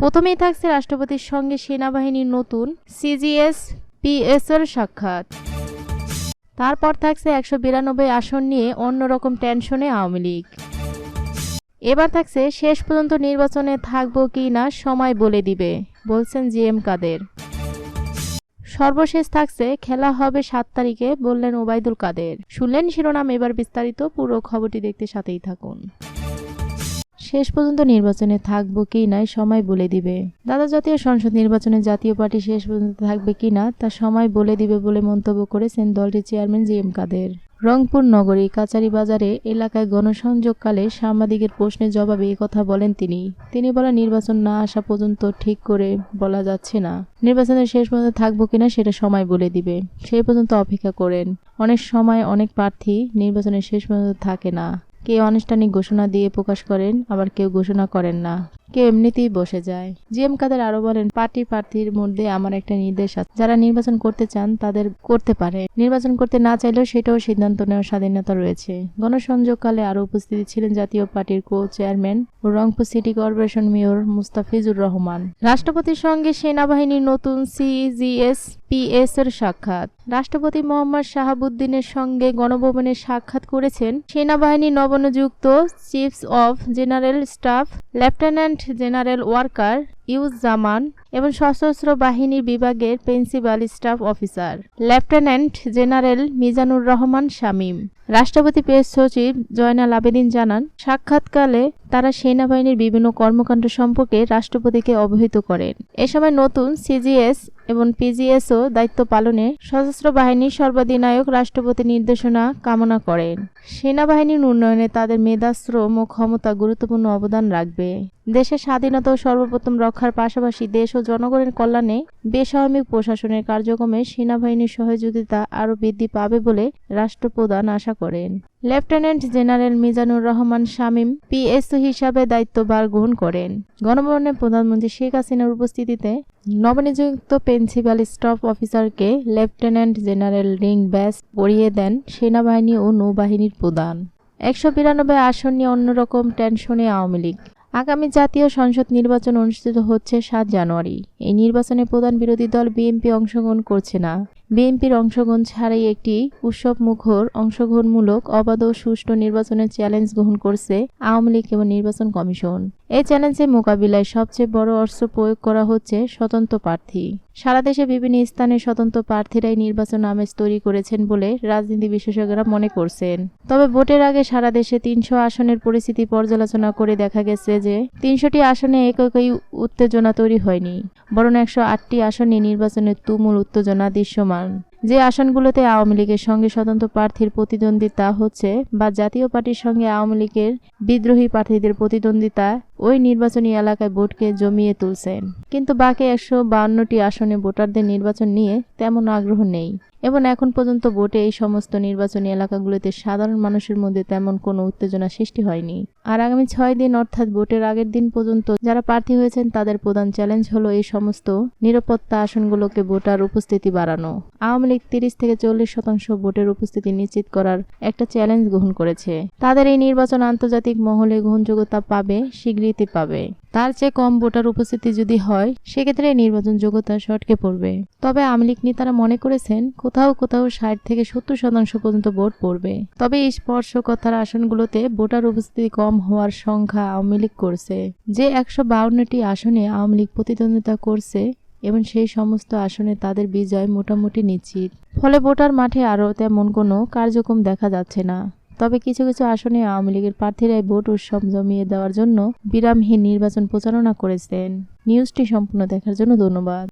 প্রথমেই থাকছে রাষ্ট্রপতির সঙ্গে সেনাবাহিনীর নতুন সিজিএস পিএসএর সাক্ষাৎ। তারপর থাকছে একশো বিরানব্বই আসন নিয়ে অন্যরকম টেনশনে আওয়ামী লীগ। এবার থাকছে শেষ পর্যন্ত নির্বাচনে থাকব কি না সময় বলে দিবে, বলছেন জি এম কাদের। সর্বশেষ থাকছে খেলা হবে সাত তারিখে, বললেন ওবায়দুল কাদের। শুনলেন শিরোনাম, এবার বিস্তারিত পুরো খবরটি দেখতে সাথেই থাকুন। শেষ পর্যন্ত নির্বাচনে থাকব কি নাই সময় বলে দিবে। দাদা, জাতীয় সংসদ নির্বাচনে জাতীয় পার্টি শেষ পর্যন্ত থাকবে কি না, তা সময় বলে দিবে বলে মন্তব্য করেছেন দলটির chairman G M Kader. Rangpur নগরী কাচারি বাজারে এলাকায় গণসংযোগকালে সাংবাদিকের প্রশ্নের জবাবে কথা বলেন তিনি। তিনি বলেন, নির্বাচন না আসা পর্যন্ত ঠিক করে বলা যাচ্ছে না। নির্বাচনের শেষ পর্যন্ত থাকব কিনা সেটা সময় বলে দিবে। সেই পর্যন্ত অপেক্ষা করেন। অনেক সময় অনেক প্রার্থী নির্বাচনের শেষ পর্যন্ত থাকে না। কেউ আনুষ্ঠানিক ঘোষণা দিয়ে প্রকাশ করেন, আবার কেউ ঘোষণা করেন না। কেউ এমনিতেই বসে যায়। জি এম কাদের আরও বলেন, পার্টি প্রার্থীর মধ্যে আমার একটা নির্দেশ আছে। যারা নির্বাচন করতে চান, তাদের করতে পারে। নির্বাচন করতে না চাইলেও সেটাও সিদ্ধান্ত নেওয়ার স্বাধীনতা রয়েছে। গণসংযোগকালে আরও উপস্থিতি ছিলেন জাতীয় পার্টির কো চেয়ারম্যান ও Rangpur city corporation mayor Mustafizur Rahman. রাষ্ট্রপতির সঙ্গে সেনাবাহিনীর নতুন সিজিএস পিএস এর সাক্ষাৎ। রাষ্ট্রপতি মোহাম্মদ শাহাবুদ্দিনের সঙ্গে গণভবনে সাক্ষাৎ করেছেন সেনাবাহিনী নবনযুক্ত chiefs of general staff lieutenant general Waker uz Zaman এবং সশস্ত্র বাহিনীর বিভাগের principal, staff officer. Lieutenant general Mizanur Rahman Shamim. রাষ্ট্রপতি প্রেস সচিব জয়নাল আবেদিন জানান, সাক্ষাৎকালে তারা সেনাবাহিনীর বিভিন্ন কর্মকাণ্ড সম্পর্কে রাষ্ট্রপতিকে অবহিত করেন। এ সময় নতুন সিজিএস এবং পিজিএসও দায়িত্ব পালনে সশস্ত্র বাহিনীর সর্বাধিনায়ক রাষ্ট্রপতি নির্দেশনা কামনা করেন। সেনাবাহিনীর উন্নয়নে তাদের মেধাশ্রম ও ক্ষমতা গুরুত্বপূর্ণ অবদান রাখবে। দেশের স্বাধীনতা ও সর্বপ্রথম রক্ষার পাশাপাশি দেশ ও জনগণের কল্যাণে বেসামরিক প্রশাসনের কার্যক্রমে সেনাবাহিনীর সহযোগিতা আরও বৃদ্ধি পাবে বলে রাষ্ট্রপ্রধান আশা করেন। Lieutenant general Mizanur Rahman Shamim PSO হিসাবে দায়িত্বভার গ্রহণ করেন। গণভবনে প্রধানমন্ত্রী শেখ হাসিনার উপস্থিতিতে নবনিযুক্ত প্রিন্সিপাল স্টাফ অফিসারকে লেফটেন্যান্ট জেনারেল রিং ব্যাস পরিয়ে দেন সেনাবাহিনী ও নৌবাহিনীর প্রধান। একশো বিরানব্বই আসন নিয়ে অন্যরকম টেনশনে আওয়ামী লীগ। আগামী জাতীয় সংসদ নির্বাচন অনুষ্ঠিত হচ্ছে সাত জানুয়ারি। এই নির্বাচনে প্রধান বিরোধী দল বিএনপি অংশগ্রহণ করছে না। বিএনপির অংশগ্রহণ ছাড়াই একটি উৎসব মুখর অংশগ্রহণমূলক, অবাধ ও সুষ্ঠু নির্বাচনের চ্যালেঞ্জ গ্রহণ করছে আওয়ামী লীগ এবং নির্বাচন কমিশন। এই চ্যালেঞ্জের মোকাবিলায় সবচেয়ে বড় অস্ত্র প্রয়োগ করা হচ্ছে স্বতন্ত্র প্রার্থী। সারা দেশে বিভিন্ন স্থানে স্বতন্ত্র প্রার্থীরাই নির্বাচন আমেজ তৈরি করেছেন বলে রাজনীতি বিশেষজ্ঞরা মনে করছেন। তবে ভোটের আগে সারা দেশে তিনশো আসনের পরিস্থিতি পর্যালোচনা করে দেখা গেছে যে, তিনশোটি আসনে একই উত্তেজনা তৈরি হয়নি, বরং একশো আটটি আসনে নির্বাচনের তুমুল উত্তেজনা দৃশ্যমান। যে আসনগুলোতে আওয়ামী লীগের সঙ্গে স্বতন্ত্র প্রার্থীর প্রতিদ্বন্দ্বিতা হচ্ছে বা জাতীয় পার্টির সঙ্গে আওয়ামী লীগের বিদ্রোহী প্রার্থীদের প্রতিদ্বন্দ্বিতা, ওই নির্বাচনী এলাকায় ভোটকে জমিয়ে তুলছেন। কিন্তু বাকি একশো বাউন্নটি আসনে ভোটারদের নির্বাচন নিয়ে তেমন আগ্রহ নেই। এবং এখন পর্যন্ত ভোটে এই সমস্ত নির্বাচনী এলাকাগুলোতে সাধারণ মানুষের মধ্যে তেমন কোনো উত্তেজনা সৃষ্টি হয়নি। আর আগামী ছয় দিন অর্থাৎ ভোটের আগের দিন পর্যন্ত যারা প্রার্থী হয়েছেন, তাদের প্রধান চ্যালেঞ্জ হলো এই সমস্ত নিরাপত্তা আসনগুলোকে ভোটার উপস্থিতি বাড়ানো। আওয়ামী লীগ তিরিশ থেকে চল্লিশ শতাংশ ভোটের উপস্থিতি নিশ্চিত করার একটা চ্যালেঞ্জ গ্রহণ করেছে। তাদের এই নির্বাচন আন্তর্জাতিক মহলে গ্রহণযোগ্যতা পাবে, স্বীকৃতি পাবে। তার চেয়ে কম ভোটার উপস্থিতি যদি হয়, সেক্ষেত্রে নির্বাচন যোগ্যতা সটকে পড়বে। তবে আওয়ামী লীগ নেতারা মনে করেছেন, কোথাও কোথাও ষাট থেকে সত্তর শতাংশ পর্যন্ত ভোট পড়বে। তবে এই স্পর্শকতার আসনগুলোতে ভোটার উপস্থিতি কম হওয়ার সংখ্যা আওয়ামী লীগ করছে। যে একশো বাউন্নটি আসনে আওয়ামী লীগ প্রতিদ্বন্দ্বিতা করছে, এবং সেই সমস্ত আসনে তাদের বিজয় মোটামুটি নিশ্চিত। ফলে ভোটার মাঠে আরও তেমন কোনো কার্যক্রম দেখা যাচ্ছে না। তবে কিছু কিছু আসনে আওয়ামী লীগের প্রার্থীরাই ভোট উৎসব জমিয়ে দেওয়ার জন্য বিরামহীন নির্বাচন প্রচারণা করেছেন। নিউজটি সম্পূর্ণ দেখার জন্য ধন্যবাদ।